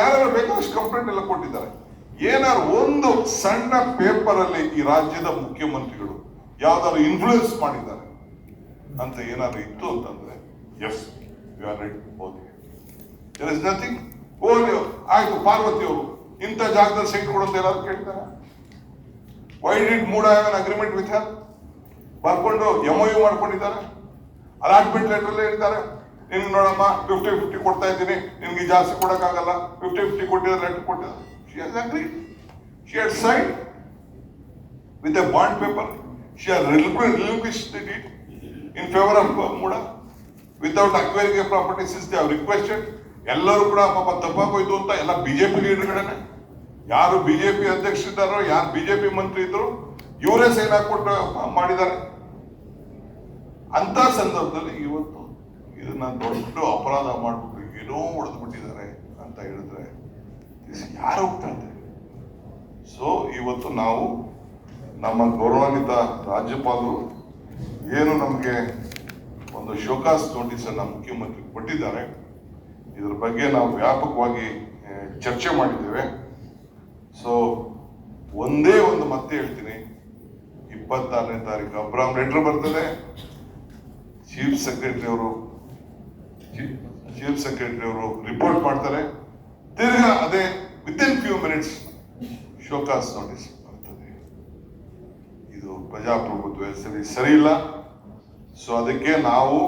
ಯಾರು ಬೇಕಾದಷ್ಟು ಕಂಪ್ಲೇಂಟ್ ಎಲ್ಲ ಕೊಟ್ಟಿದ್ದಾರೆ. ಏನಾದ್ರು ಒಂದು ಸಣ್ಣ ಪೇಪರ್ ಅಲ್ಲಿ ಈ ರಾಜ್ಯದ ಮುಖ್ಯಮಂತ್ರಿಗಳು ಯಾವ್ದಾದ್ರು ಇನ್ಫ್ಲೂಯೆನ್ಸ್ ಮಾಡಿದ್ದಾರೆ ಅಂತ ಏನಾದ್ರು ಇತ್ತು ಅಂತಂದ್ರೆ ಎಸ್ ಯು ಆರ್ ರೈಟ್ ಓದಿ ನಥಿಂಗ್ ಹೋಗಿ ಆಯ್ತು, ಪಾರ್ವತಿ ಅವರು, ಇಂಥ ಜಾಗದಲ್ಲಿ ಸೈಟ್ ಕೊಡೋದು ಎಲ್ಲಾರು ಕೇಳ್ತಾರೆ. Why did MUDA have an agreement with her ಬರ್ಕೊಂಡು ಎಂ ಯು ಮಾಡ್ಕೊಂಡಿದ್ದಾರೆ. ಅಲಾಟ್ಮೆಂಟ್ ಲೆಟರ್ ಹೇಳ್ತಾರೆ. ನಿನ್ಗೆ ನೋಡಮ್ಮ ಫಿಫ್ಟಿ ಫಿಫ್ಟಿ ಕೊಡ್ತಾ ಇದ್ದೀನಿ. ನಿನ್ಗೆ ಜಾಸ್ತಿ ಕೊಡೋಕ್ಕಾಗಲ್ಲ. ಫಿಫ್ಟಿ ಫಿಫ್ಟಿ ಕೊಟ್ಟಿದ್ರೆ ಲೆಟ್ ಕೊಟ್ಟಿದ್ರೆ she has agree she has sign with a bond paper. She has favour relinquished the without property acquiring a property since they have requested. ಎಲ್ಲರೂ ಕೂಡ ಪಾಪ ತಪ್ಪಾಗೋಯ್ತು ಅಂತ ಎಲ್ಲ ಬಿಜೆಪಿ ಲೀಡರ್ಗಳೇ ಯಾರು ಬಿಜೆಪಿ ಅಧ್ಯಕ್ಷರಿದ್ದಾರೋ, ಯಾರು ಬಿಜೆಪಿ ಮಂತ್ರಿ ಇದ್ರು ಇವರೇ ಸೈನ್ ಹಾಕೊಟ್ಟು ಮಾಡಿದ್ದಾರೆ. ಅಂತ ಸಂದರ್ಭದಲ್ಲಿ ಇವತ್ತು ಇದನ್ನ ದೊಡ್ಡ ಅಪರಾಧ ಮಾಡ್ಬಿಟ್ಟು ಏನೋ ಹೊಡೆದು ಬಿಟ್ಟಿದ್ದಾರೆ ಅಂತ ಹೇಳಿದ್ರೆ ಯಾರು ಹೋಗ್ತಾ ಇದ್ದಾರೆ? ಸೊ ಇವತ್ತು ನಾವು ನಮ್ಮ ಗೌರವಾನ್ವಿತ ರಾಜ್ಯಪಾಲರು ಏನು ನಮಗೆ ಒಂದು ಶೋಕಾಸ್ ನೋಟಿಸ್ ಅನ್ನ ಮುಖ್ಯಮಂತ್ರಿ ಕೊಟ್ಟಿದ್ದಾರೆ, ಇದ್ರ ಬಗ್ಗೆ ನಾವು ವ್ಯಾಪಕವಾಗಿ ಚರ್ಚೆ ಮಾಡಿದ್ದೇವೆ. ಸೊ ಒಂದೇ ಒಂದು ಮತ್ತೆ ಹೇಳ್ತೀನಿ. ಇಪ್ಪತ್ತಾರನೇ ತಾರೀಕು ಅಬ್ರಾಮ್ ಲೆಟರ್ ಬರ್ತದೆ, ಚೀಫ್ ಸೆಕ್ರೆಟರಿ ಅವರು ಚೀಫ್ ಸೆಕ್ರೆಟರಿ ಅವರು ರಿಪೋರ್ಟ್ ಮಾಡ್ತಾರೆ. ತಿರ್ಗಾ ಅದೇ within few minutes show cause notice ಬರ್ತದೆ. ಇದು ಪ್ರಜಾಪ್ರಭುತ್ವ ಸರಿ ಸರಿ ಇಲ್ಲ. ಸೊ ಅದಕ್ಕೆ ನಾವು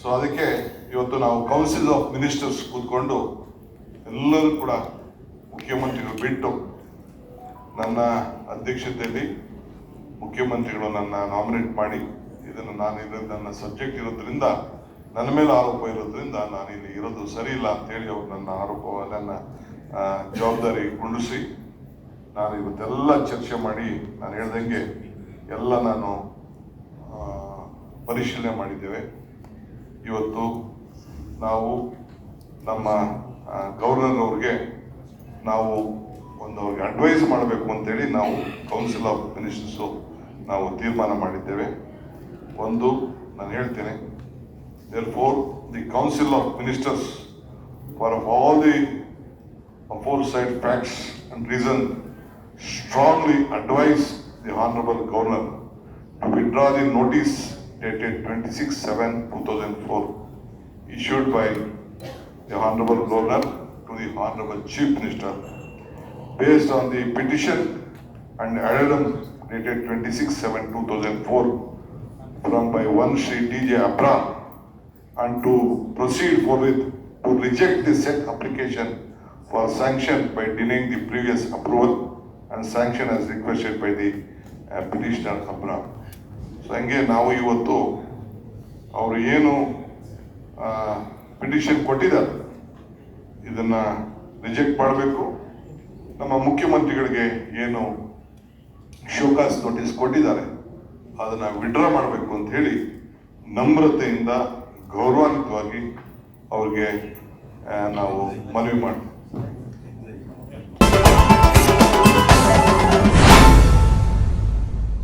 ಸೊ ಅದಕ್ಕೆ ಇವತ್ತು ನಾವು ಕೌನ್ಸಿಲ್ ಆಫ್ ಮಿನಿಸ್ಟರ್ಸ್ ಕೂತ್ಕೊಂಡು ಎಲ್ಲರೂ ಕೂಡ ಮುಖ್ಯಮಂತ್ರಿಗಳು ಬಿಟ್ಟು ನನ್ನ ಅಧ್ಯಕ್ಷತೆಯಲ್ಲಿ ಮುಖ್ಯಮಂತ್ರಿಗಳು ನನ್ನ ನಾಮಿನೇಟ್ ಮಾಡಿ, ಇದನ್ನು ನಾನು ಇರೋದು ನನ್ನ ಸಬ್ಜೆಕ್ಟ್ ಇರೋದ್ರಿಂದ, ನನ್ನ ಮೇಲೆ ಆರೋಪ ಇರೋದ್ರಿಂದ ನಾನು ಇಲ್ಲಿ ಇರೋದು ಸರಿ ಇಲ್ಲ ಅಂತೇಳಿ ಅವ್ರು ನನ್ನ ಆರೋಪ ನನ್ನ ಜವಾಬ್ದಾರಿ ಕುಂಡಿಸಿ ನಾನು ಇವತ್ತೆಲ್ಲ ಚರ್ಚೆ ಮಾಡಿ, ನಾನು ಹೇಳ್ದಂಗೆ ಎಲ್ಲ ನಾನು ಪರಿಶೀಲನೆ ಮಾಡಿದ್ದೇವೆ. ಇವತ್ತು ನಾವು ನಮ್ಮ ಗವರ್ನರ್ ಅವ್ರಿಗೆ ನಾವು ಒಂದು ಅವ್ರಿಗೆ ಅಡ್ವೈಸ್ ಮಾಡಬೇಕು ಅಂತೇಳಿ ನಾವು ಕೌನ್ಸಿಲ್ ಆಫ್ ಮಿನಿಸ್ಟರ್ಸು ನಾವು ತೀರ್ಮಾನ ಮಾಡಿದ್ದೇವೆ. ಒಂದು, ನಾನು ಹೇಳ್ತೇನೆ therefore the council of ministers for of all the foresaid facts and reason strongly advise the honourable governor to withdraw the notice dated twenty six seven two thousand four issued by the honourable governor to the honourable chief minister based on the petition and addendum dated 26-7-2004 from by one Sri D.J. Abram and to proceed forthwith to reject the said application for sanction by denying the previous approval and sanction as requested by the uh, petitioner Abram. So ಹಂಗೆ ನಾವು ಇವತ್ತು ಅವರು ಏನು petition ಕೊಟ್ಟಿದ್ದಾರೆ ಇದನ್ನು reject ಮಾಡಬೇಕು ನಮ್ಮ ಮುಖ್ಯಮಂತ್ರಿಗಳಿಗೆ ಏನು ಶೋಕಾಸ್ ನೋಟಿಸ್ ಕೊಟ್ಟಿದ್ದಾರೆ. ಅದನ್ನ ವಿಡ್ರಾ ಮಾಡಬೇಕು ಅಂತ ಹೇಳಿ ನಮ್ರತೆಯಿಂದ ಗೌರವಾನ್ವಿತವಾಗಿ ಅವ್ರಿಗೆ ನಾವು ಮನವಿ ಮಾಡ್ತೀವಿ.